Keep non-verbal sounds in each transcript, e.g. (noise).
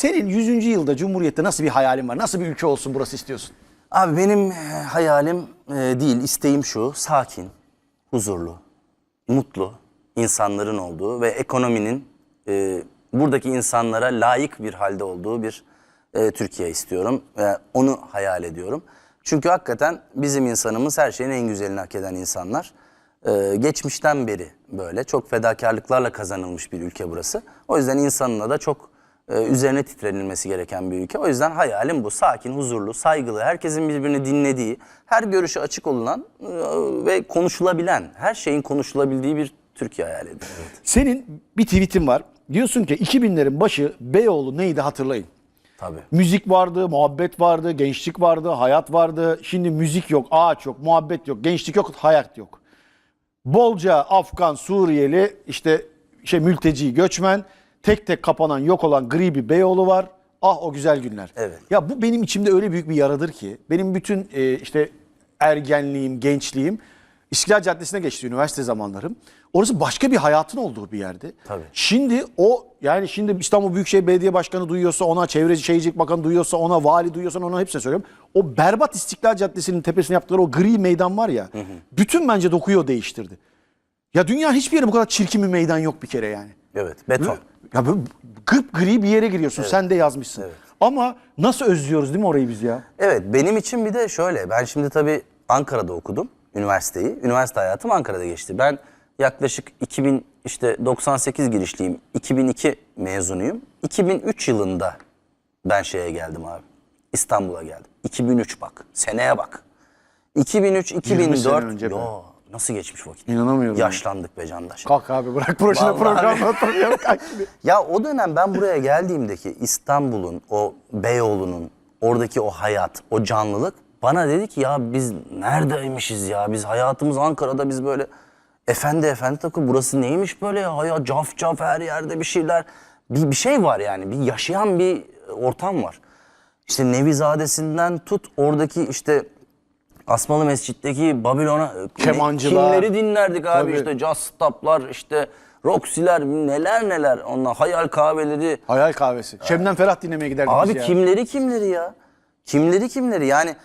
senin 100. yılda Cumhuriyet'te nasıl bir hayalin var? Nasıl bir ülke olsun burası istiyorsun? Abi benim e, hayalim e, değil, isteğim şu. Sakin, huzurlu, mutlu insanların olduğu ve ekonominin e, buradaki insanlara layık bir halde olduğu bir e, Türkiye istiyorum. Ve onu hayal ediyorum. Çünkü hakikaten bizim insanımız her şeyin en güzelini hak eden insanlar. E, geçmişten beri böyle çok fedakarlıklarla kazanılmış bir ülke burası. O yüzden insanına da çok e, üzerine titrenilmesi gereken bir ülke. O yüzden hayalim bu. Sakin, huzurlu, saygılı, herkesin birbirini dinlediği, her görüşü açık olunan e, ve konuşulabilen, her şeyin konuşulabildiği bir Türkiye hayal ediyorum. Senin bir tweetin var. Diyorsun ki 2000'lerin başı Beyoğlu neydi hatırlayın. Tabii. Müzik vardı, muhabbet vardı, gençlik vardı, hayat vardı. Şimdi müzik yok, ağaç yok, muhabbet yok, gençlik yok, hayat yok. Bolca Afgan, Suriyeli, işte şey mülteci, göçmen, tek tek kapanan, yok olan gri bir Beyoğlu var. Ah o güzel günler. Evet. Ya bu benim içimde öyle büyük bir yaradır ki benim bütün e, işte ergenliğim, gençliğim İstiklal Caddesi'ne geçti üniversite zamanlarım. Orası başka bir hayatın olduğu bir yerdi. Tabii. Şimdi o yani şimdi İstanbul Büyükşehir Belediye Başkanı duyuyorsa ona, Çevreci Şehircilik Bakanı duyuyorsa ona, vali duyuyorsa ona hepsine söylüyorum. O berbat İstiklal Caddesi'nin tepesine yaptıkları o gri meydan var ya. Bütün bence dokuyu değiştirdi. Ya dünya hiçbir yere bu kadar çirkin bir meydan yok bir kere yani. Evet, beton. Ya böyle gıp gri bir yere giriyorsun. Sen de yazmışsın. Ama nasıl özlüyoruz değil mi orayı biz ya? Evet, benim için bir de şöyle. Ben şimdi tabii Ankara'da okudum üniversiteyi. Üniversite hayatım Ankara'da geçti. Ben yaklaşık 2000 işte 98 girişliyim. 2002 mezunuyum. 2003 yılında ben şeye geldim abi. İstanbul'a geldim. 2003 bak. Seneye bak. 2003 2004 önce be. Yo, nasıl geçmiş vakit? İnanamıyorum ya. Yaşlandık be candaş. Kalk abi bırak Vallahi program atamıyorum. (laughs) Kalk şimdi. Ya o dönem ben buraya geldiğimdeki İstanbul'un, o Beyoğlu'nun, oradaki o hayat, o canlılık bana dedi ki ya biz neredeymişiz ya? Biz hayatımız Ankara'da biz böyle efendi efendi takı burası neymiş böyle ya? Ya caf caf her yerde bir şeyler. Bir, bir şey var yani. Bir yaşayan bir ortam var. İşte Nevizadesi'nden tut oradaki işte Asmalı Mescid'deki Babilon'a e, Kemancılar. kimleri dinlerdik abi Tabii. işte Jazz Stop'lar işte Roxy'ler neler neler onlar hayal kahveleri. Hayal kahvesi. Şebnem Ferah dinlemeye giderdik Abi biz ya. kimleri kimleri ya? Kimleri kimleri yani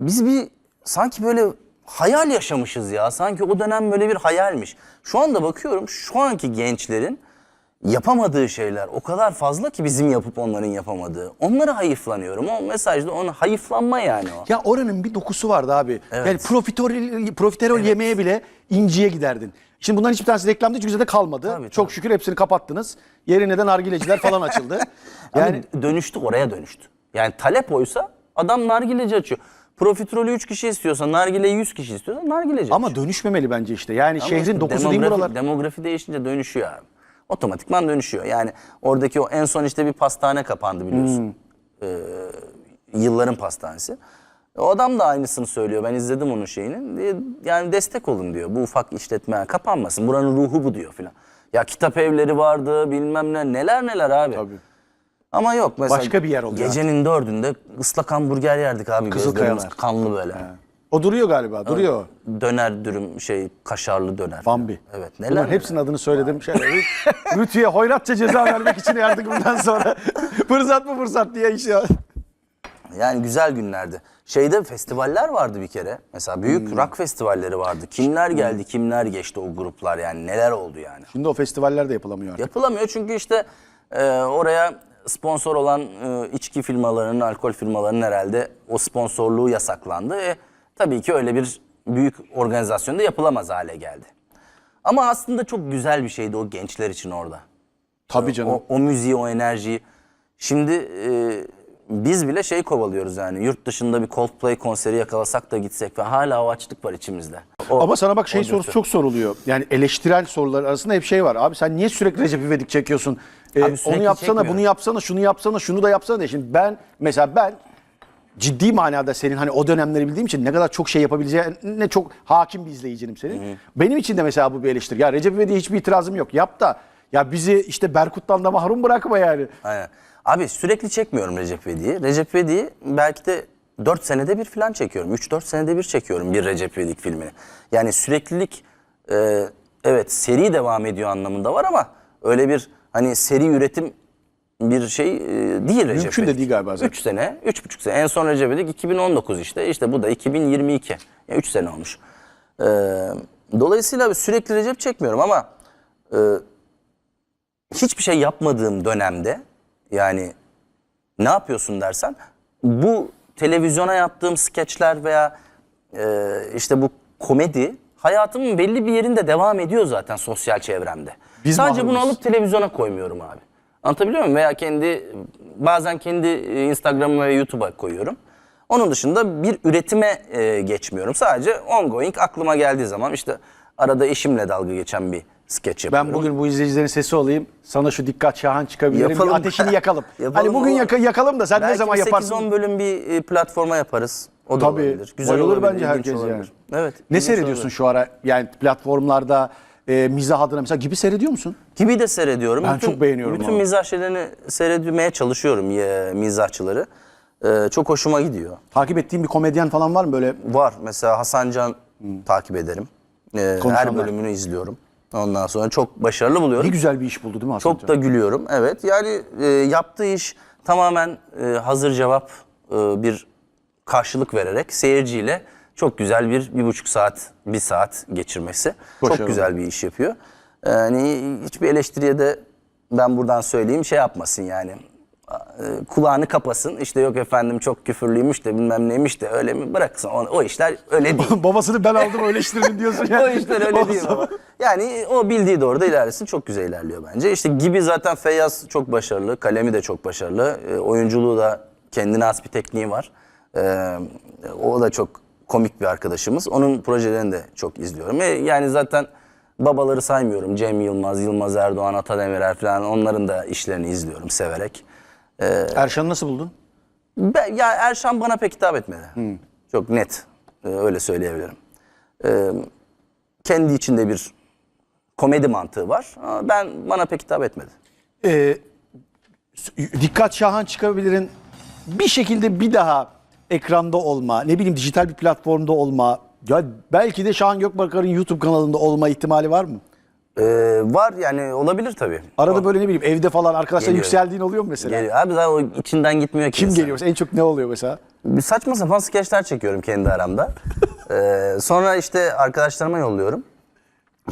biz bir sanki böyle hayal yaşamışız ya. Sanki o dönem böyle bir hayalmiş. Şu anda bakıyorum şu anki gençlerin yapamadığı şeyler o kadar fazla ki bizim yapıp onların yapamadığı. Onlara hayıflanıyorum. O mesajda ona hayıflanma yani o. Ya oranın bir dokusu vardı abi. Yani profiterol, profiterol yemeye bile inciye giderdin. Şimdi bunların hiçbir tanesi reklamda hiç güzel de kalmadı. Tabii, Çok şükür hepsini kapattınız. Yerine de nargileciler falan açıldı. (laughs) Yani Yani dönüştü oraya dönüştü. Yani talep oysa adam nargileci açıyor. Profiterolü 3 kişi istiyorsa, nargileyi 100 kişi istiyorsa nargileci ama açıyor. dönüşmemeli bence işte. Yani Ama şehrin dokusu değil demografi- buralar. Demografi değişince dönüşüyor abi. Otomatikman dönüşüyor. Yani oradaki o en son işte bir pastane kapandı biliyorsun. Hmm. Ee, yılların pastanesi. O adam da aynısını söylüyor. Ben izledim onun şeyini. Diye- Yani destek olun diyor. Bu ufak işletme kapanmasın. Buranın ruhu bu diyor filan. Ya kitap evleri vardı bilmem ne neler neler abi. Tabii. Ama yok mesela Başka bir yer oluyor Gecenin dördünde ıslak hamburger yerdik abi. Kızılkayalar. Kanlı böyle. O duruyor galiba, duruyor. Döner dürüm şey kaşarlı döner. Bambi. Evet neler. Bunların hepsinin adını söyledim. Şöyle, (laughs) Rütü'ye hoyratça ceza vermek için yardık bundan sonra. (laughs) fırsat mı fırsat diye işte. Yani güzel günlerdi. Şeyde festivaller vardı bir kere. Mesela büyük Hmm. rock festivalleri vardı. Kimler geldi, kimler geçti o gruplar yani neler oldu yani. Şimdi o festivaller de yapılamıyor artık. Yapılamıyor çünkü işte e, oraya sponsor olan e, içki firmalarının, alkol firmalarının herhalde o sponsorluğu yasaklandı. E, tabii ki öyle bir büyük organizasyonda yapılamaz hale geldi. Ama aslında çok güzel bir şeydi o gençler için orada. Tabii canım. O, o müziği, o enerjiyi. Şimdi e, biz bile şey kovalıyoruz yani yurt dışında bir Coldplay konseri yakalasak da gitsek ve hala o açlık var içimizde. O- Ama sana bak şey sorusu dürtü. çok soruluyor. Yani eleştirel sorular arasında hep şey var. Abi sen niye sürekli Recep İvedik çekiyorsun? Ee, Abi onu sürekli yapsana, çekmiyorum. bunu yapsana, şunu yapsana, şunu da yapsana diye. Şimdi ben mesela ben ciddi manada senin hani o dönemleri bildiğim için ne kadar çok şey yapabileceğine çok hakim bir izleyicinim senin. Benim için de mesela bu bir eleştiri. Ya Recep İvedik'e hiçbir itirazım yok. Yap da ya bizi işte Berkut'tan da mahrum bırakma yani. Aynen. Abi sürekli çekmiyorum Recep İvedik'i. Recep İvedik'i belki de 4 senede bir falan çekiyorum. 3-4 senede bir çekiyorum bir Recep İvedik filmini. Yani süreklilik e, evet seri devam ediyor anlamında var ama öyle bir hani seri üretim bir şey e, değil Recep Mümkün de değil galiba zaten. 3 sene, 3,5 sene. En son Recep İvedik 2019 işte. İşte bu da 2022. 3 sene olmuş. Ee, dolayısıyla sürekli Recep çekmiyorum ama e, hiçbir şey yapmadığım dönemde yani ne yapıyorsun dersen bu televizyona yaptığım skeçler veya e, işte bu komedi hayatımın belli bir yerinde devam ediyor zaten sosyal çevremde. Biz Sadece bunu mahrumuz. alıp televizyona koymuyorum abi. Anlatabiliyor muyum? Veya kendi bazen kendi e, Instagram'ıma ve YouTube'a koyuyorum. Onun dışında bir üretime e, geçmiyorum. Sadece ongoing aklıma geldiği zaman işte arada eşimle dalga geçen bir skeç yapıyorum. Ben bugün bu izleyicilerin sesi olayım. Sana şu dikkat şahan çıkabilirim. Yapalım. Bir ateşini yakalım. (laughs) Yapalım hani bugün yaka- yakalım da sen ne Belki zaman bir yaparsın? 8-10 bölüm bir e, platforma yaparız. O da Tabii. olabilir. Güzel olabilir, bence herkes olabilir. yani. Evet. Ne seyrediyorsun olabilir. şu ara? Yani platformlarda e, mizah adına mesela gibi seyrediyor musun? Gibi de seyrediyorum. Ben çok beğeniyorum Bütün abi. mizah şeylerini seyretmeye çalışıyorum ya, mizahçıları. Ee, çok hoşuma gidiyor. Takip ettiğin bir komedyen falan var mı böyle? Var mesela Hasan Can takip ederim. Ee, her Konuşanlar. bölümünü izliyorum. Ondan sonra çok başarılı buluyorum. Ne güzel bir iş buldu değil mi Hasan Çok da gülüyorum. Evet yani e, yaptığı iş tamamen e, hazır cevap e, bir karşılık vererek seyirciyle çok güzel bir bir buçuk saat, bir saat geçirmesi. Başarılı. Çok güzel bir iş yapıyor. Yani hiçbir eleştiriye de ben buradan söyleyeyim şey yapmasın yani. E, Kulağını kapasın. İşte yok efendim çok küfürlüymüş de bilmem neymiş de öyle mi bıraksın. O, o işler öyle değil. (laughs) Babasını ben aldım öyle diyorsun ya. (laughs) o işler öyle değil baba. Yani o bildiği doğru da ilerlesin. Çok güzel ilerliyor bence. İşte gibi zaten Feyyaz çok başarılı. Kalemi de çok başarılı. E, oyunculuğu da kendine has bir tekniği var. E, o da çok komik bir arkadaşımız. Onun projelerini de çok izliyorum. E, yani zaten babaları saymıyorum. Cem Yılmaz, Yılmaz Erdoğan, Ata Demirer falan onların da işlerini izliyorum severek. Erşan'ı nasıl buldun? Ben, ya Erşan bana pek hitap etmedi. Çok net. Ee, öyle söyleyebilirim. Ee, kendi içinde bir komedi mantığı var. Ama ben bana pek hitap etmedi. Ee, dikkat şahan çıkabilirin bir şekilde bir daha ekranda olma, ne bileyim dijital bir platformda olma, ya belki de Şahan Gökbakar'ın YouTube kanalında olma ihtimali var mı? Ee, var yani olabilir tabii. Arada böyle ne bileyim evde falan arkadaşlar Geliyor. yükseldiğin oluyor mu mesela? Geliyor. Abi zaten o içinden gitmiyor ki. Kim insan. geliyor mesela? En çok ne oluyor mesela? Bir saçma sapan skeçler çekiyorum kendi aramda. (laughs) Ee, sonra işte arkadaşlarıma yolluyorum.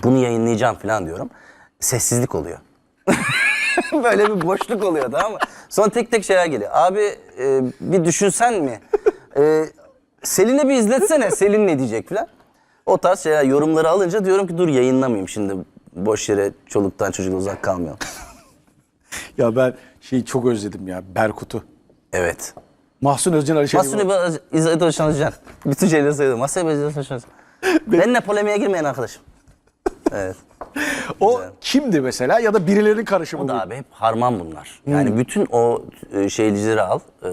Bunu yayınlayacağım falan diyorum. Sessizlik oluyor. (laughs) (laughs) Böyle bir boşluk oluyor tamam mı? Sonra tek tek şeyler geliyor. Abi e, bir düşünsen mi? E, Selin'e bir izletsene. Selin ne diyecek falan. O tarz şeyler yorumları alınca diyorum ki dur yayınlamayayım şimdi. Boş yere çoluktan çocuktan uzak kalmayalım. Ya ben şeyi çok özledim ya Berkut'u. Evet. Mahsun Özcan Alişan. Bir İzzet Hoşanlıcan. Bütün şeyleri. Masaya bir İzzet Hoşanlıcan. Benimle polemiğe girmeyen arkadaşım. Evet. O kimdi mesela ya da birilerinin karışımı O da abi hep harman bunlar. Yani bütün o e, şeycileri al, e,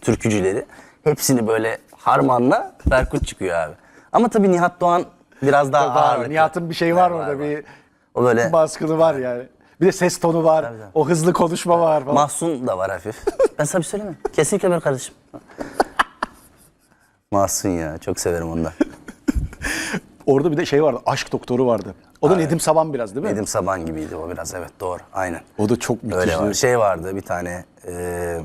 türkücüleri. Hepsini böyle harmanla Berkut çıkıyor abi. Ama tabii Nihat Doğan biraz daha Var, ağırlıklı. Nihat'ın bir şeyi var, orada bir. O böyle baskını var yani. Bir de ses tonu var. Tabii, tabii. O hızlı konuşma var falan. Mahsun da var hafif. ben sana bir söyleyeyim mi? Kesinlikle benim kardeşim. Mahsun ya çok severim onu da. (laughs) Orada bir de şey vardı. Aşk doktoru vardı. O da Nedim Saban biraz değil mi? Nedim Saban gibiydi o biraz evet doğru aynen. O da çok müthişti. Öyle var. Şey vardı bir tane e,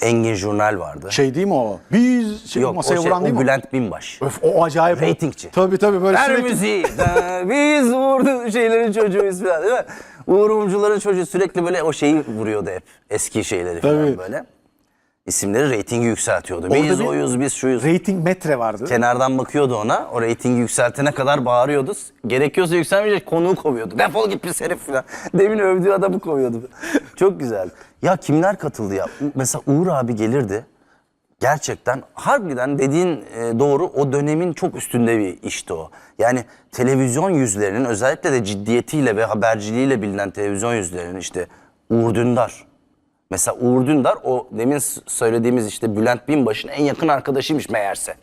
Engin Jurnal vardı. Şey değil mi o? Biz şey, Yok o masaya şey vuran değil o mi? Bülent Binbaş. Öf, o acayip. Ratingçi. Tabii tabii böyle Ver sürekli. müziği. Da, (laughs) Biz vurdu şeylerin çocuğuyuz falan değil mi? Uğur Mumcuların çocuğu sürekli böyle o şeyi vuruyordu hep. Eski şeyleri falan Tabii. böyle. İsimleri reytingi yükseltiyordu. Orada biz bir- oyuz, biz şuyuz. Rating metre vardı. Kenardan bakıyordu ona. O reytingi yükseltene kadar bağırıyordu. Gerekiyorsa yükselmeyecek konuğu kovuyordu. Defol git pis herif falan. (laughs) Demin övdüğü adamı kovuyordu. Çok güzel. Ya kimler katıldı ya? Mesela Uğur abi gelirdi. Gerçekten harbiden dediğin e, doğru o dönemin çok üstünde bir işti o. Yani televizyon yüzlerinin özellikle de ciddiyetiyle ve haberciliğiyle bilinen televizyon yüzlerinin işte Uğur Dündar. Mesela Uğur Dündar o demin söylediğimiz işte Bülent Binbaşı'nın en yakın arkadaşıymış meğerse.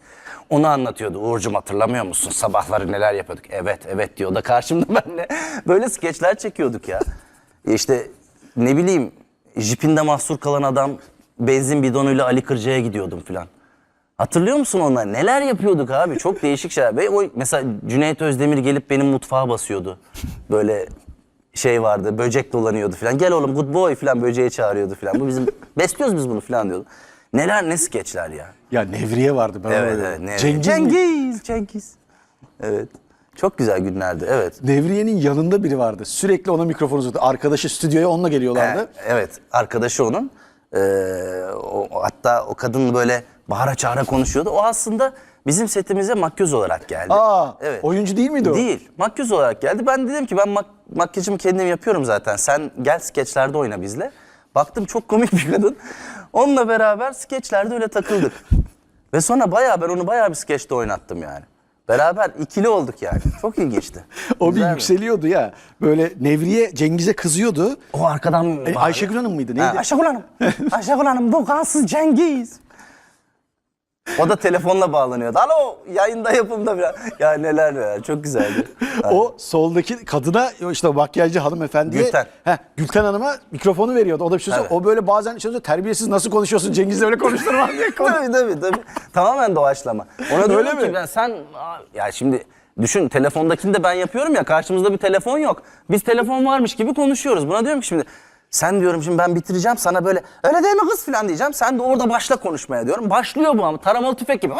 Onu anlatıyordu. Uğur'cum hatırlamıyor musun? Sabahları neler yapıyorduk? Evet, evet diyor. Da karşımda (laughs) benle. Böyle skeçler çekiyorduk ya. İşte ne bileyim jipinde mahsur kalan adam benzin bidonuyla Ali Kırca'ya gidiyordum filan. Hatırlıyor musun onlar? Neler yapıyorduk abi? Çok değişik şeyler. Ve o mesela Cüneyt Özdemir gelip benim mutfağa basıyordu. Böyle şey vardı. Böcek dolanıyordu falan. Gel oğlum good boy falan böceği çağırıyordu falan. Bu bizim (laughs) besliyoruz biz bunu falan diyordu. Neler ne skeçler ya. Ya Nevriye vardı. Ben Evet evet. Ne- Cengiz, mi? Cengiz. Cengiz. Evet. Çok güzel günlerdi. Evet. Nevriye'nin yanında biri vardı. Sürekli ona mikrofon uzatıyor. Arkadaşı stüdyoya onunla geliyorlardı. Ee, evet. Arkadaşı onun. Ee, o, o- hatta o kadın böyle bağıra çağıra konuşuyordu. O aslında bizim setimize makyöz olarak geldi. Aa, evet. oyuncu değil miydi o? Değil. Makyöz olarak geldi. Ben dedim ki ben mak- makyajımı kendim yapıyorum zaten. Sen gel skeçlerde oyna bizle. Baktım çok komik bir kadın. Onunla beraber skeçlerde öyle takıldık. (laughs) Ve sonra bayağı ben onu bayağı bir skeçte oynattım yani. Beraber ikili olduk yani. Çok ilginçti. (laughs) O bir yükseliyordu ya. Böyle Nevriye Cengiz'e kızıyordu. O arkadan... E. Ayşegül Hanım mıydı? Neydi? Ha, Ayşegül Hanım. (laughs) Ayşegül Hanım bu kansız Cengiz. O da telefonla bağlanıyordu. Alo yayında yapımda falan. Ya neler neler çok güzeldi. (laughs) O soldaki kadına işte makyajcı hanımefendiye Gülten. Heh, Gülten Hanım'a mikrofonu veriyordu. O da bir şey söylüyor. Evet. O böyle bazen şey söylüyor, terbiyesiz nasıl konuşuyorsun Cengiz'le öyle konuşturmam (laughs) diye konu- tabii tabii tabii. Tamamen doğaçlama. Ona Öyle mi? ki ben sen ya şimdi düşün telefondakini de ben yapıyorum ya karşımızda bir telefon yok. Biz telefon varmış gibi konuşuyoruz. Buna diyorum ki şimdi sen diyorum şimdi ben bitireceğim sana böyle öyle mi kız falan diyeceğim. Sen de orada başla konuşmaya diyorum. Başlıyor bu ama taramalı tüfek gibi.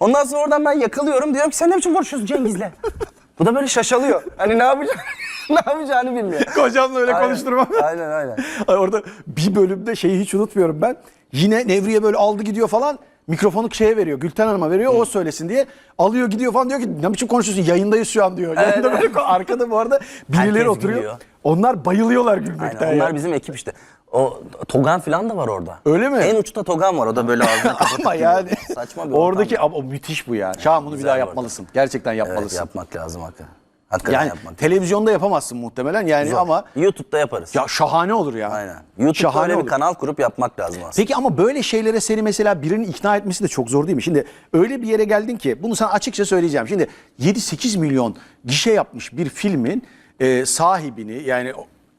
Ondan sonra oradan ben yakalıyorum. Diyorum ki sen ne biçim konuşuyorsun Cengiz'le? (laughs) bu da böyle şaşalıyor. Hani ne yapacağını, (laughs) ne yapacağını bilmiyor. Kocamla öyle Aynen, konuşturmam. Aynen aynen. Ay Orada bir bölümde şeyi hiç unutmuyorum ben. Yine Nevriye böyle aldı gidiyor falan. Mikrofonu şeye veriyor. Gülten Hanım'a veriyor. O söylesin diye. Alıyor gidiyor falan diyor ki ne biçim konuşuyorsun? Yayındayız şu an diyor. Yayında böyle arkada bu arada (laughs) birileri Herkes oturuyor. gülüyor. Onlar bayılıyorlar gülmekten Aynen, onlar ya. bizim ekip işte. O Togan falan da var orada. Öyle mi? En uçta Togan var. O da böyle ağzını kapatıp (laughs) Ama yani Saçma bir oradaki ortam. ama o müthiş bu ya. Şahan bunu bir güzel daha orada. yapmalısın. Gerçekten Evet, yapmalısın. yapmak lazım hakikaten. Hakikaten yani yapmak televizyonda yapamazsın muhtemelen yani Zor. ama YouTube'da yaparız. ya şahane olur ya. Aynen. YouTube'da Şahane öyle olur. bir kanal kurup yapmak lazım aslında. Peki ama böyle şeylere seni mesela birinin ikna etmesi de çok zor değil mi? Şimdi öyle bir yere geldin ki bunu sana açıkça söyleyeceğim. Şimdi 7-8 milyon gişe yapmış bir filmin e, sahibini yani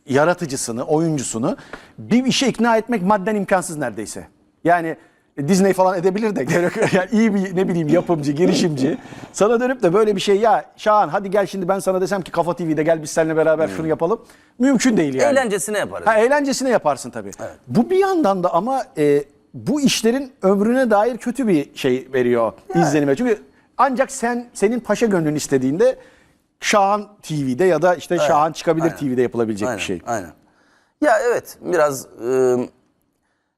yaratıcısını, oyuncusunu bir işe ikna etmek madden imkansız neredeyse. Yani Disney falan edebilir de (laughs) yani iyi bir ne bileyim yapımcı, girişimci sana dönüp de böyle bir şey ya Şahan hadi gel şimdi ben sana desem ki Kafa TV'de gel biz seninle beraber şunu yapalım. Mümkün değil yani. Eğlencesine yaparız. Ha, eğlencesine yaparsın tabii. Bu bir yandan da ama e, bu işlerin ömrüne dair kötü bir şey veriyor izlenime. Çünkü ancak sen senin paşa gönlün istediğinde Şahan TV'de ya da işte Şahan çıkabilir aynen. TV'de yapılabilecek aynen, bir şey. Aynen. Ya evet biraz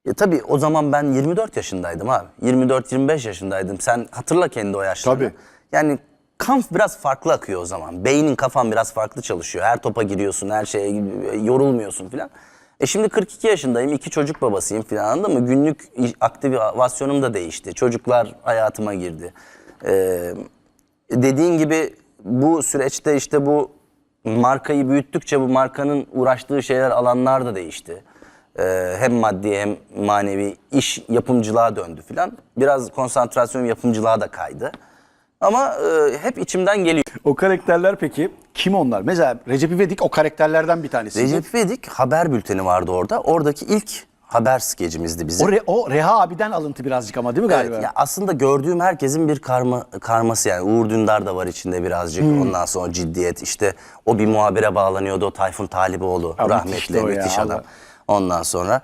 e, tabii o zaman ben 24 yaşındaydım abi. 24-25 yaşındaydım. Sen hatırla kendi o yaşlarını. Tabii. Yani kan biraz farklı akıyor o zaman. Beynin kafan biraz farklı çalışıyor. Her topa giriyorsun, her şeye yorulmuyorsun filan. E şimdi 42 yaşındayım, iki çocuk babasıyım filan anladın mı? Günlük aktivasyonum da değişti. Çocuklar hayatıma girdi. Ee, dediğin gibi bu süreçte işte bu markayı büyüttükçe bu markanın uğraştığı şeyler alanlar da değişti. Ee, hem maddi hem manevi iş yapımcılığa döndü filan. Biraz konsantrasyon yapımcılığa da kaydı. Ama e, hep içimden geliyor. O karakterler peki kim onlar? Mesela Recep İvedik o karakterlerden bir tanesi. Recep İvedik haber bülteni vardı orada. Oradaki ilk haber skecimizdi bizim. O, Re- o Reha abiden alıntı birazcık ama değil mi galiba? Evet, ya aslında gördüğüm herkesin bir karma karması yani Uğur Dündar da var içinde birazcık. Hmm. Ondan sonra ciddiyet işte o bir muhabire bağlanıyordu o Tayfun Taliboğlu Ya rahmetli o ya, müthiş adam. Ondan sonra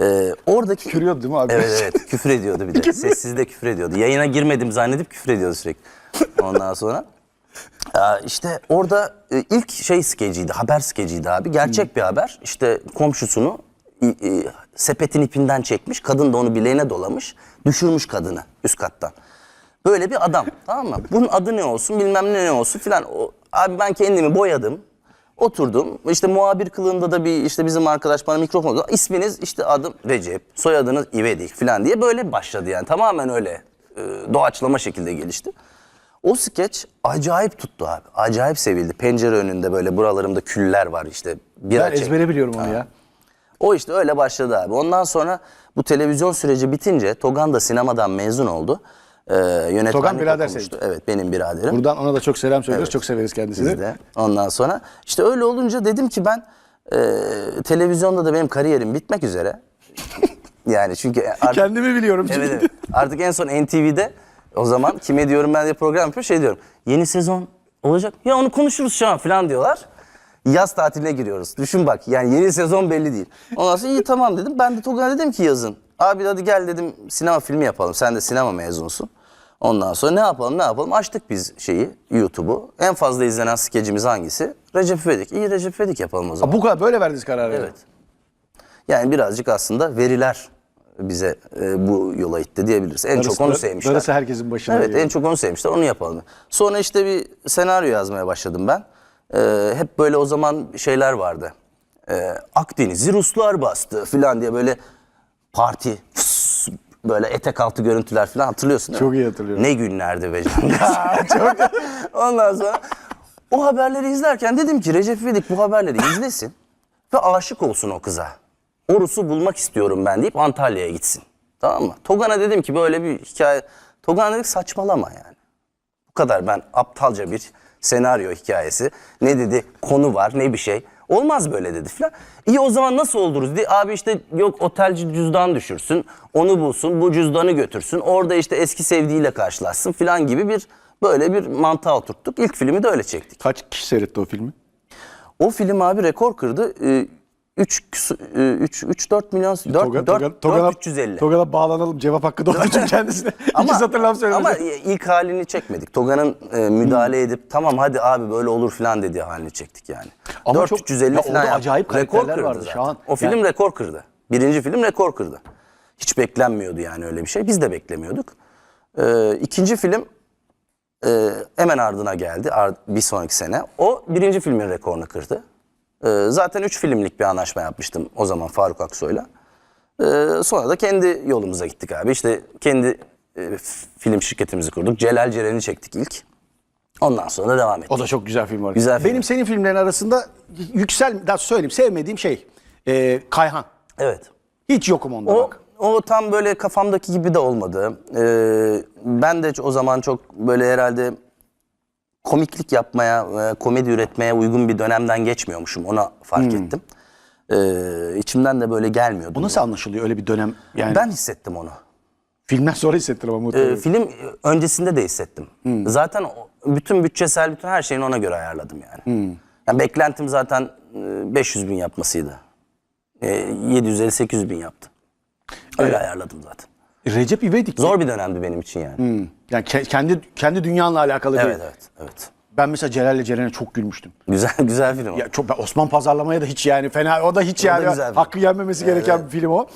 e, oradaki Küfürüyordu değil mi abi? Evet evet küfür ediyordu bir de. (laughs) Sessiz de küfür ediyordu. Yayına girmedim zannedip küfür ediyordu sürekli. Ondan sonra Aa, işte orada e, ilk şey skeciydi, haber skeciydi abi. Gerçek bir haber. İşte komşusunu sepetin ipinden çekmiş. Kadın da onu bileğine dolamış. Düşürmüş kadını üst kattan. Böyle bir adam tamam mı? Bunun adı ne olsun bilmem ne ne olsun filan. Abi ben kendimi boyadım. Oturdum. İşte muhabir kılığında da bir işte bizim arkadaş bana mikrofon uzat- İsminiz işte adım Recep, soyadınız İvedik filan diye böyle başladı yani. Tamamen öyle e, doğaçlama şekilde gelişti. O skeç acayip tuttu abi. Acayip sevildi. Pencere önünde böyle buralarımda küller var işte. Bira Ben çek- ezbere biliyorum onu ya. O işte öyle başladı abi. Ondan sonra bu televizyon süreci bitince Togan da sinemadan mezun oldu. Yönetmenlik Togan birader okumuştu. Evet benim biraderim. Buradan ona da çok selam söylüyoruz. Evet. Çok severiz kendisini. Biz de. Ondan sonra işte öyle olunca dedim ki ben e, televizyonda da benim kariyerim bitmek üzere. (laughs) yani çünkü artık, Kendimi biliyorum. evet, evet. artık en son NTV'de o zaman kime diyorum ben diye program yapıyor şey diyorum. Yeni sezon olacak. Ya onu konuşuruz şu an falan diyorlar. Yaz tatiline giriyoruz. Düşün bak yani yeni sezon belli değil. Ondan sonra iyi tamam dedim. Ben de Togan'a dedim ki yazın. Abi hadi gel dedim sinema filmi yapalım. Sen de sinema mezunusun. Ondan sonra ne yapalım ne yapalım açtık biz şeyi YouTube'u. En fazla izlenen skecimiz hangisi? Recep İvedik. İyi Recep İvedik yapalım o zaman. Bu kadar böyle verdiniz kararı. Evet. Yani birazcık aslında veriler bize e, bu yola itti diyebiliriz. En çok onu sevmişler. Darısı herkesin başına. Evet geliyor. en çok onu sevmişler onu yapalım. Sonra işte bir senaryo yazmaya başladım ben. Ee, hep böyle o zaman şeyler vardı. Ee, Akdeniz'i Ruslar bastı falan diye böyle parti fıs, böyle etek altı görüntüler falan hatırlıyorsun değil mi? Çok iyi hatırlıyorum. Ne günlerdi be canım. (laughs) (laughs) çok. Ondan sonra o haberleri izlerken dedim ki Recep İvedik bu haberleri izlesin ve aşık olsun o kıza. O Rus'u bulmak istiyorum ben deyip Antalya'ya gitsin. Tamam mı? Togan'a dedim ki böyle bir hikaye. Togan dedik saçmalama yani. Bu kadar ben aptalca bir senaryo hikayesi. Ne dedi konu var ne bir şey. Olmaz böyle dedi filan. İyi o zaman nasıl oluruz diye. Abi işte yok otelci cüzdan düşürsün. Onu bulsun bu cüzdanı götürsün. Orada işte eski sevdiğiyle karşılaşsın filan gibi bir böyle bir mantığa oturttuk. İlk filmi de öyle çektik. Kaç kişi seyretti o filmi? O film abi rekor kırdı. 3 3 3 4 milyon 4 Toga- 4 Toga- Togan'a- 350. Togan'a bağlanalım. Cevap hakkı doğdu (laughs) çünkü kendisine. İki satır laf söylemedi. Ama ilk halini çekmedik. Toga'nın e, müdahale edip tamam hadi abi böyle olur falan dediği halini çektik yani. Ama çok- 450 ya falan acayip rekor kırdı vardı, zaten. Şahan. O film Yani- rekor kırdı. Birinci film rekor kırdı. Hiç beklenmiyordu yani öyle bir şey. Biz de beklemiyorduk. Ee, ikinci film e, hemen ardına geldi ar- bir sonraki sene. O birinci filmin rekorunu kırdı. Ee, zaten üç filmlik bir anlaşma yapmıştım o zaman Faruk Aksoy'la. Ee, sonra da kendi yolumuza gittik abi. İşte kendi e, film şirketimizi kurduk. Celal Ceren'i çektik ilk. Ondan sonra da devam ettik. O da çok güzel film var. Güzel film. Benim senin filmlerin arasında yüksel, daha söyleyeyim sevmediğim şey e, Kayhan. Evet. Hiç yokum onda O, bak. o tam böyle kafamdaki gibi de olmadı. Ee, ben de o zaman çok böyle herhalde komiklik yapmaya, e, komedi üretmeye uygun bir dönemden geçmiyormuşum. Ona fark Hmm. ettim. Ee, içimden de böyle gelmiyordu. Bu nasıl anlaşılıyor öyle bir dönem? Yani Ben hissettim onu. filmden sonra hissettir ama Ee, muhtemelen. film öncesinde de hissettim. Hmm. Zaten bütün bütçesel bütün her şeyini ona göre ayarladım yani. Hmm. yani beklentim zaten e, 500 bin yapmasıydı. E, 750-800 bin yaptı. Öyle ayarladım zaten. Recep İvedik. Zor bir dönemdi benim için yani. Hmm. Yani ke- kendi kendi dünyanla alakalı Evet değil. evet evet. Ben mesela Celal'le Ceren'e çok gülmüştüm. Güzel (laughs) güzel film. o. Ya çok ben Osman Pazarlamaya da hiç yani fena o da hiç O da yani güzel hakkı yenmemesi gereken bir film o.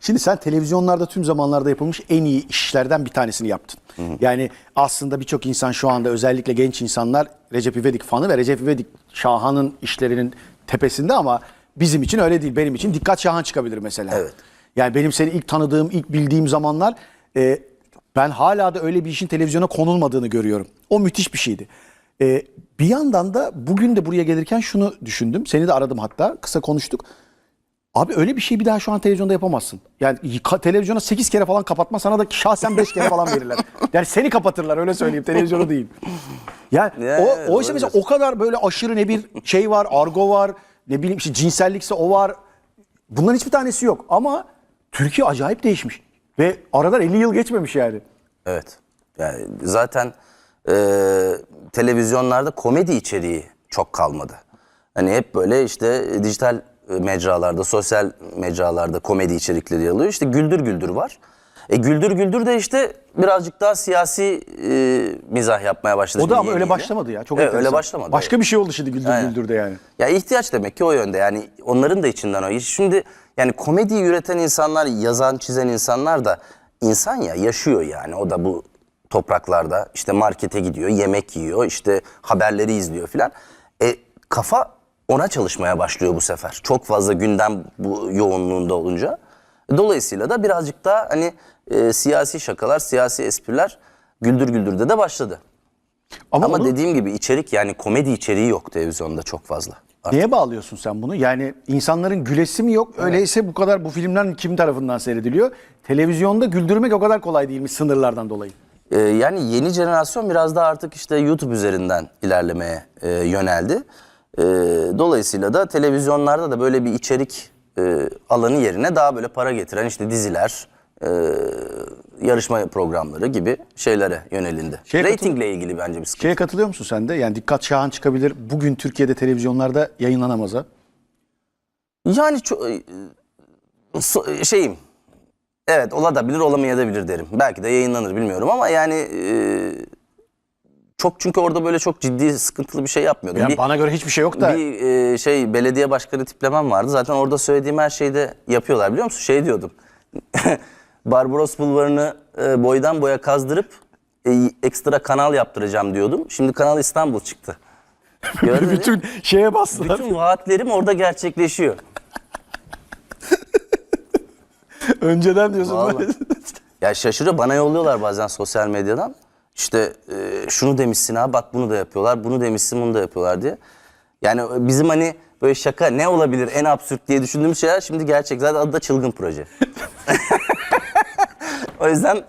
Şimdi sen televizyonlarda tüm zamanlarda yapılmış en iyi işlerden bir tanesini yaptın. Yani aslında birçok insan şu anda özellikle genç insanlar Recep İvedik fanı ve Recep İvedik Şahan'ın işlerinin tepesinde ama bizim için öyle değil. Benim için Dikkat Şahan çıkabilir mesela. Evet. Yani benim seni ilk tanıdığım, ilk bildiğim zamanlar e, ben hala da öyle bir işin televizyona konulmadığını görüyorum. O müthiş bir şeydi. E, bir yandan da bugün de buraya gelirken şunu düşündüm. Seni de aradım hatta. Kısa konuştuk. Abi öyle bir şey bir daha şu an televizyonda yapamazsın. Yani televizyona 8 kere falan kapatma sana da şahsen 5 kere falan verirler. (laughs) Yani seni kapatırlar öyle söyleyeyim televizyonu değil. Yani Ya, o, evet, o işte mesela o kadar böyle aşırı ne bir şey var, argo var, ne bileyim işte cinsellikse o var. Bunların hiçbir tanesi yok ama Türkiye acayip değişmiş. Ve aradan 50 yıl geçmemiş yani. Evet. Yani zaten e, televizyonlarda komedi içeriği çok kalmadı. Hani hep böyle işte dijital mecralarda, sosyal mecralarda komedi içerikleri yer alıyor. İşte Güldür Güldür var. E Güldür Güldür de işte birazcık daha siyasi e, mizah yapmaya başladı. O da ama öyle başlamadı ya. Çok Evet, enteresan. öyle başlamadı. Başka bir şey oldu şimdi Güldür Aynen. Güldür'de yani. Ya ihtiyaç demek ki o yönde. Yani onların da içinden o. Şimdi yani komediyi üreten insanlar, yazan, çizen insanlar da insan ya yaşıyor yani. O da bu topraklarda işte markete gidiyor, yemek yiyor, işte haberleri izliyor filan. E kafa ona çalışmaya başlıyor bu sefer. Çok fazla gündem bu yoğunluğunda olunca. Dolayısıyla da birazcık daha hani e, siyasi şakalar, siyasi espriler güldür güldürde de başladı. Ama, Ama onu dediğim gibi içerik yani komedi içeriği yok televizyonda çok fazla. Neye bağlıyorsun sen bunu? Yani insanların gülesi mi yok? Öyleyse bu kadar bu filmler kim tarafından seyrediliyor? Televizyonda güldürmek o kadar kolay değilmiş sınırlardan dolayı. Ee, yani yeni jenerasyon biraz daha artık işte YouTube üzerinden ilerlemeye e, yöneldi. Ee, dolayısıyla da televizyonlarda da böyle bir içerik e, alanı yerine daha böyle para getiren işte diziler, e, yarışma programları gibi şeylere yönelindi. Şey katıl- Ratingle ilgili bence bir sıkıntı. Şeye katılıyor musun sen de? Yani Dikkat Şahan çıkabilir. Bugün Türkiye'de televizyonlarda yayınlanamaz ha. Yani çok so- şeyim. Evet olabilir olamayabilir derim. Belki de yayınlanır bilmiyorum ama yani e, çok çünkü orada böyle çok ciddi sıkıntılı bir şey yapmıyordum. Yani Bir- bana göre hiçbir şey yok da. bir e, şey belediye başkanı tiplemem vardı. Zaten orada söylediğim her şeyi de yapıyorlar biliyor musun? Şey diyordum. (laughs) Barbaros Bulvarı'nı e, boydan boya kazdırıp e, ekstra kanal yaptıracağım diyordum. Şimdi Kanal İstanbul çıktı. (laughs) Gördün mü? Bütün şeye bastılar. Bütün vaatlerim orada gerçekleşiyor. (laughs) Önceden diyorsun. Vallahi. (laughs) Ya şaşırıyor bana yolluyorlar bazen sosyal medyadan. İşte e, şunu demişsin ha bak bunu da yapıyorlar, bunu demişsin bunu da yapıyorlar diye. Yani bizim hani böyle şaka ne olabilir en absürt diye düşündüğümüz şeyler şimdi gerçek. Zaten adı da çılgın proje. (laughs) o yüzden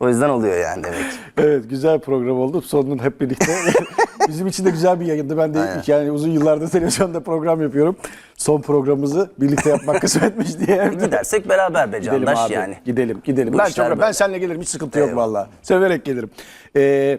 o yüzden oluyor yani demek. Evet güzel program oldu. Sonunda hep birlikte. (laughs) Bizim için de güzel bir yayındı. Ben de Aynen. yani uzun yıllardır televizyonda program yapıyorum. Son programımızı birlikte yapmak (laughs) kısmetmiş diye. Gidersek beraber be Gidelim candaş abi. yani. Gidelim, gidelim. Bu ben çok ben seninle gelirim hiç sıkıntı yok Eyvallah. vallahi. Severek gelirim. Ee,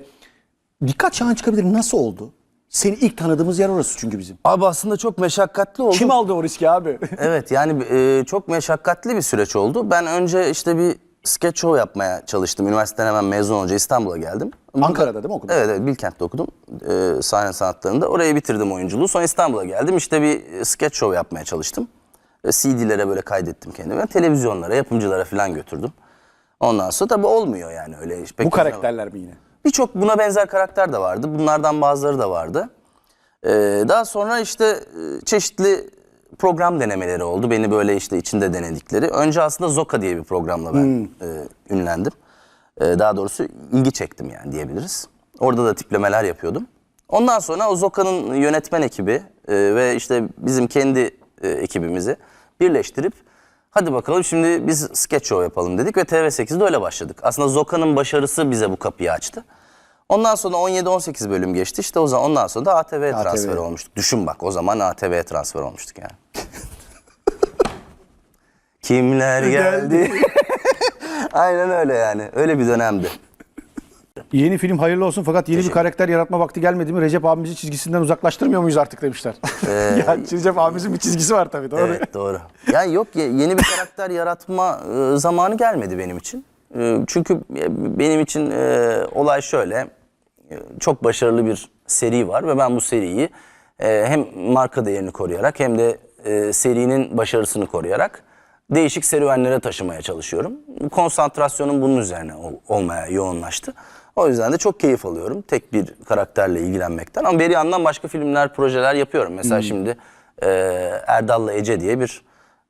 dikkat çağın çıkabilir. Nasıl oldu? Seni ilk tanıdığımız yer orası çünkü bizim. Abi aslında çok meşakkatli oldu. Kim aldı o riski abi? Evet yani e, çok meşakkatli bir süreç oldu. Ben önce işte bir sketch show yapmaya çalıştım. Üniversiteden hemen mezun olunca İstanbul'a geldim. Ankara'da değil mi okudun? Evet, evet Bilkent'te okudum. E, sahne sanatlarında. Oraya bitirdim oyunculuğu. Sonra İstanbul'a geldim. İşte bir e, sketch show yapmaya çalıştım. CD'lere böyle kaydettim kendimi. Televizyonlara, yapımcılara falan götürdüm. Ondan sonra tabii olmuyor yani öyle. Pek Bu karakterler mi yine? Birçok buna benzer karakter de vardı. Bunlardan bazıları da vardı. Ee, daha sonra işte e, çeşitli program denemeleri oldu. Beni böyle işte içinde denedikleri. Önce aslında Zoka diye bir programla ben e, ünlendim. E, daha doğrusu ilgi çektim yani diyebiliriz. Orada da tiplemeler yapıyordum. Ondan sonra o Zoka'nın yönetmen ekibi e, ve işte bizim kendi e, ekibimizi birleştirip hadi bakalım şimdi biz sketch show yapalım dedik ve TV8'de öyle başladık. Aslında Zoka'nın başarısı bize bu kapıyı açtı. Ondan sonra 17-18 bölüm geçti. İşte o zaman ondan sonra da ATV'ye ATV. transfer olmuştuk. Düşün bak o zaman ATV'ye transfer olmuştuk yani. (laughs) Kimler geldi? (laughs) Aynen öyle yani. Öyle bir dönemdi. Yeni film hayırlı olsun fakat yeni bir karakter yaratma vakti gelmedi mi? Recep abimizi çizgisinden uzaklaştırmıyor muyuz artık demişler. (laughs) ya Recep abimizin bir çizgisi var tabii doğru. Evet doğru. Yani yok ye- yeni bir karakter yaratma e, zamanı gelmedi benim için. E, çünkü e, benim için olay şöyle. Çok başarılı bir seri var ve ben bu seriyi e, hem marka değerini koruyarak hem de e, serinin başarısını koruyarak değişik serüvenlere taşımaya çalışıyorum. Konsantrasyonum bunun üzerine ol- olmaya yoğunlaştı. O yüzden de çok keyif alıyorum tek bir karakterle ilgilenmekten. Ama bir yandan başka filmler, projeler yapıyorum. Mesela şimdi e, Erdal'la Ece diye bir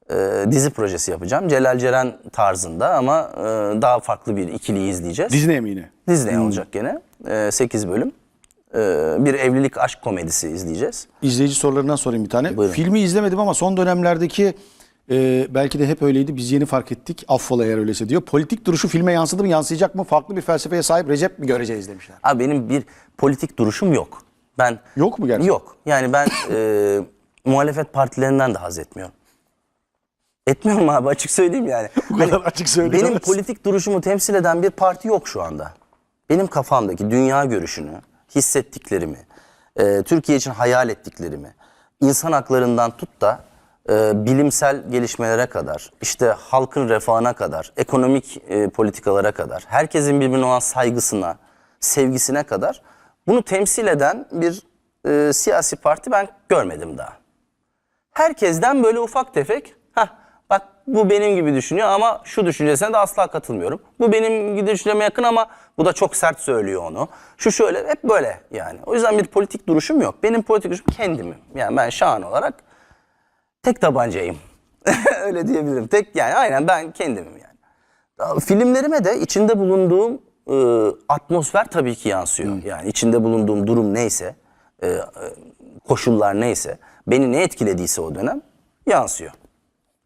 e, dizi projesi yapacağım. Celal Ceren tarzında ama e, daha farklı bir ikiliyi izleyeceğiz. Disney mi yine? Disney olacak gene. 8 bölüm. E, bir evlilik aşk komedisi izleyeceğiz. İzleyici sorularından sorayım bir tane. Buyurun. Filmi izlemedim ama son dönemlerdeki e, belki de hep öyleydi. Biz yeni fark ettik. Affola eğer öyleyse diyor. Politik duruşu filme yansıdı mı yansıyacak mı? Farklı bir felsefeye sahip Recep mi göreceğiz demişler. Abi benim bir politik duruşum yok. Ben Yok mu gerçekten? Yok. Yani ben e, muhalefet partilerinden de haz etmiyorum. Etmiyorum abi açık söyleyeyim yani. (laughs) Bu kadar açık söyleyemezsin. Benim politik duruşumu temsil eden bir parti yok şu anda. Benim kafamdaki dünya görüşünü, hissettiklerimi, e, Türkiye için hayal ettiklerimi, insan haklarından tut da e, bilimsel gelişmelere kadar, işte halkın refahına kadar, ekonomik e, politikalara kadar, herkesin birbirine olan saygısına, sevgisine kadar bunu temsil eden bir e, siyasi parti ben görmedim daha herkesten böyle ufak tefek bak bu benim gibi düşünüyor ama şu düşüncesine de asla katılmıyorum. Bu benim gibi düşünceme yakın ama bu da çok sert söylüyor onu. Şu şöyle hep böyle yani. O yüzden bir politik duruşum yok. Benim politik duruşum kendimim. Yani ben Şahan olarak tek tabancayım. (laughs) Öyle diyebilirim. Tek yani aynen ben kendimim yani. Filmlerime de içinde bulunduğum e, atmosfer tabii ki yansıyor. Yani içinde bulunduğum durum neyse, e, e, koşullar neyse, beni ne etkilediyse o dönem yansıyor.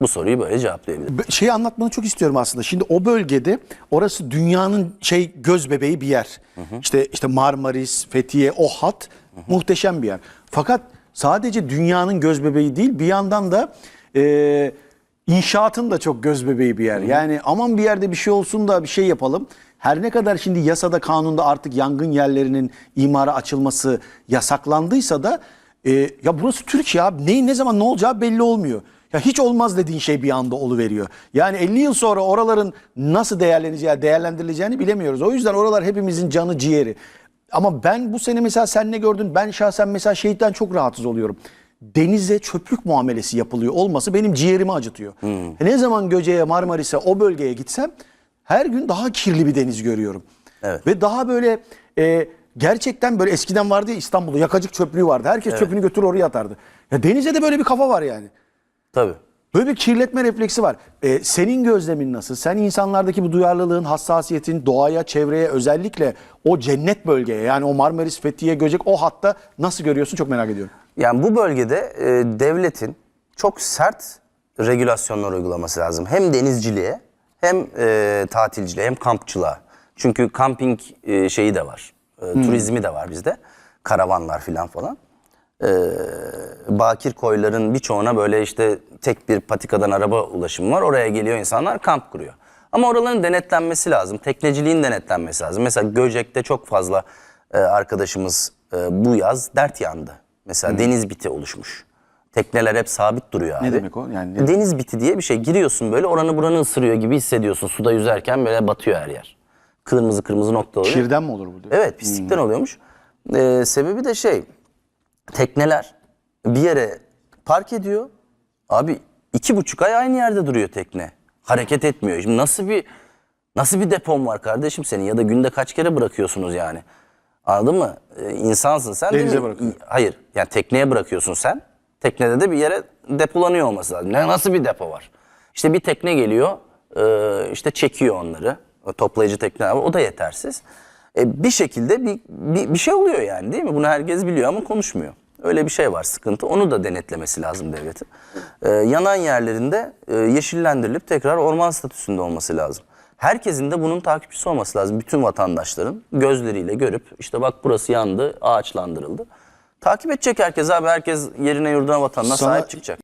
Bu soruyu böyle cevaplayabilirim. Şeyi anlatmanı çok istiyorum aslında. Şimdi o bölgede orası dünyanın şey göz bebeği bir yer. İşte işte Marmaris, Fethiye, o hat muhteşem bir yer. Fakat sadece dünyanın göz bebeği değil bir yandan da e, İnşaatın da çok göz bebeği bir yer. Yani aman bir yerde bir şey olsun da bir şey yapalım. Her ne kadar şimdi yasada kanunda artık yangın yerlerinin imara açılması yasaklandıysa da e, ya burası Türkiye abi. Neyin ne zaman ne olacağı belli olmuyor. Ya hiç olmaz dediğin şey bir anda oluveriyor. Yani 50 yıl sonra oraların nasıl değerleneceği, değerlendirileceğini bilemiyoruz. O yüzden oralar hepimizin canı ciğeri. Ama ben bu sene mesela sen ne gördün? Ben şahsen mesela şehitten çok rahatsız oluyorum. Denize çöplük muamelesi yapılıyor olması benim ciğerimi acıtıyor. Ne zaman Göce'ye, Marmaris'e o bölgeye gitsem her gün daha kirli bir deniz görüyorum. Evet. Ve daha böyle e, gerçekten böyle eskiden vardı ya İstanbul'da yakacık çöplüğü vardı. Herkes çöpünü götürür oraya atardı. Ya denize de böyle bir kafa var yani. Tabii. Böyle bir kirletme refleksi var. Ee, senin gözlemin nasıl? Sen insanlardaki bu duyarlılığın, hassasiyetin doğaya, çevreye özellikle o cennet bölgeye yani o Marmaris, Fethiye, Göcek o hatta nasıl görüyorsun çok merak ediyorum. Yani bu bölgede e, devletin çok sert regülasyonlar uygulaması lazım. Hem denizciliğe hem e, tatilciliğe hem kampçılığa. Çünkü kamping e, şeyi de var. E, Turizmi de var bizde. Karavanlar filan falan. E, bakir koyların birçoğuna böyle işte tek bir patikadan araba ulaşımı var. Oraya geliyor insanlar kamp kuruyor. Ama oraların denetlenmesi lazım. Tekneciliğin denetlenmesi lazım. Mesela Göcek'te çok fazla e, arkadaşımız e, bu yaz dert yandı. Mesela deniz biti oluşmuş. Tekneler hep sabit duruyor abi. demek o? Yani ne- Deniz biti diye bir şey. Giriyorsun böyle oranı buranı ısırıyor gibi hissediyorsun. Suda yüzerken böyle batıyor her yer. Kırmızı kırmızı nokta oluyor. Kirden mi olur bu? diyor. Evet pislikten oluyormuş. Ee, sebebi de şey tekneler bir yere park ediyor. Abi iki buçuk ay aynı yerde duruyor tekne. Hareket etmiyor. Şimdi nasıl bir nasıl bir depon var kardeşim senin ya da günde kaç kere bırakıyorsunuz yani? Anladın mı? Ee, insansın sen değil Denize mi? bırakıyor. Hayır. Yani tekneye bırakıyorsun sen. Teknede de bir yere depolanıyor olması lazım. Ne, nasıl bir depo var? İşte bir tekne geliyor, e, işte çekiyor onları. O toplayıcı tekne var. O da yetersiz. E, bir şekilde bir, bir, bir şey oluyor yani değil mi? Bunu herkes biliyor ama konuşmuyor. Öyle bir şey var sıkıntı. Onu da denetlemesi lazım devletin. E, yanan yerlerinde e, yeşillendirilip tekrar orman statüsünde olması lazım. Herkesin de bunun takipçisi olması lazım. Bütün vatandaşların gözleriyle görüp işte bak burası yandı, ağaçlandırıldı. Takip edecek herkes abi. Herkes yerine yurduna vatanına Sana- sahip çıkacak.